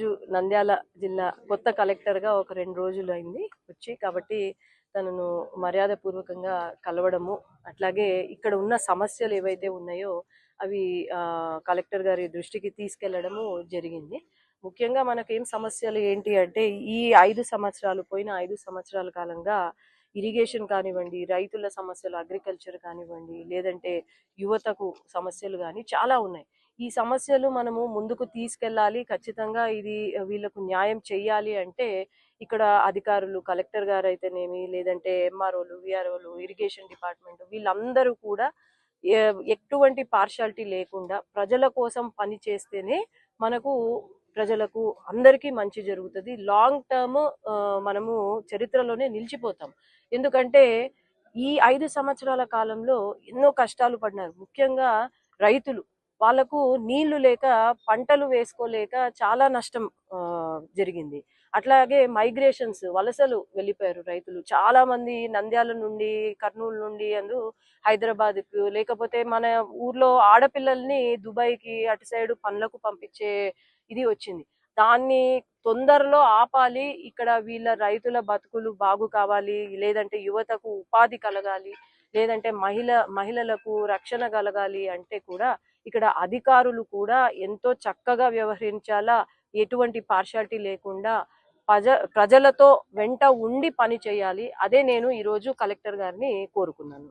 ఈరోజు నంద్యాల జిల్లా కొత్త కలెక్టర్గా ఒక రెండు రోజులు అయింది వచ్చి కాబట్టి తనను మర్యాదపూర్వకంగా కలవడము అట్లాగే ఇక్కడ ఉన్న సమస్యలు ఏవైతే ఉన్నాయో అవి కలెక్టర్ గారి దృష్టికి తీసుకెళ్ళడము జరిగింది. ముఖ్యంగా మనకు ఏం సమస్యలు ఏంటి అంటే ఈ ఐదు సంవత్సరాలు పోయిన ఐదు సంవత్సరాల కాలంగా ఇరిగేషన్ కానివ్వండి రైతుల సమస్యలు అగ్రికల్చర్ కానివ్వండి లేదంటే యువతకు సమస్యలు కానీ చాలా ఉన్నాయి. ఈ సమస్యలు మనము ముందుకు తీసుకెళ్ళాలి. ఖచ్చితంగా ఇది వీళ్ళకు న్యాయం చేయాలి అంటే ఇక్కడ అధికారులు కలెక్టర్ గారు అయితేనేమి లేదంటే ఎంఆర్ఓలు విఆర్ఓలు ఇరిగేషన్ డిపార్ట్మెంట్ వీళ్ళందరూ కూడా ఎటువంటి పార్షాలిటీ లేకుండా ప్రజల కోసం పని చేస్తేనే మనకు ప్రజలకు అందరికీ మంచి జరుగుతుంది. లాంగ్ టర్మ్ మనము చరిత్రలోనే నిలిచిపోతాం. ఎందుకంటే ఈ ఐదు సంవత్సరాల కాలంలో ఎన్నో కష్టాలు పడినారు. ముఖ్యంగా రైతులు. వాళ్ళకు నీళ్ళు లేక పంటలు వేసుకోలేక చాలా నష్టం జరిగింది. అట్లాగే మైగ్రేషన్స్ వలసలు వెళ్ళిపోయారు రైతులు. చాలా మంది నంద్యాల నుండి కర్నూలు నుండి అందు హైదరాబాద్కు లేకపోతే మన ఊర్లో ఆడపిల్లల్ని దుబాయ్కి అటు సైడ్ పనులకు పంపించే ఇది వచ్చింది. దాన్ని తొందరలో ఆపాలి. ఇక్కడ వీళ్ళ రైతుల బతుకులు బాగు కావాలి. లేదంటే యువతకు ఉపాధి కలగాలి. లేదంటే మహిళ మహిళలకు రక్షణ కలగాలి అంటే కూడా ఇక్కడ అధికారులు కూడా ఎంతో చక్కగా వ్యవహరించాలా? ఎటువంటి పార్షాలిటీ లేకుండా ప్రజ ప్రజలతో వెంట ఉండి పని చేయాలి. అదే నేను ఈరోజు కలెక్టర్ గారిని కోరుకున్నాను.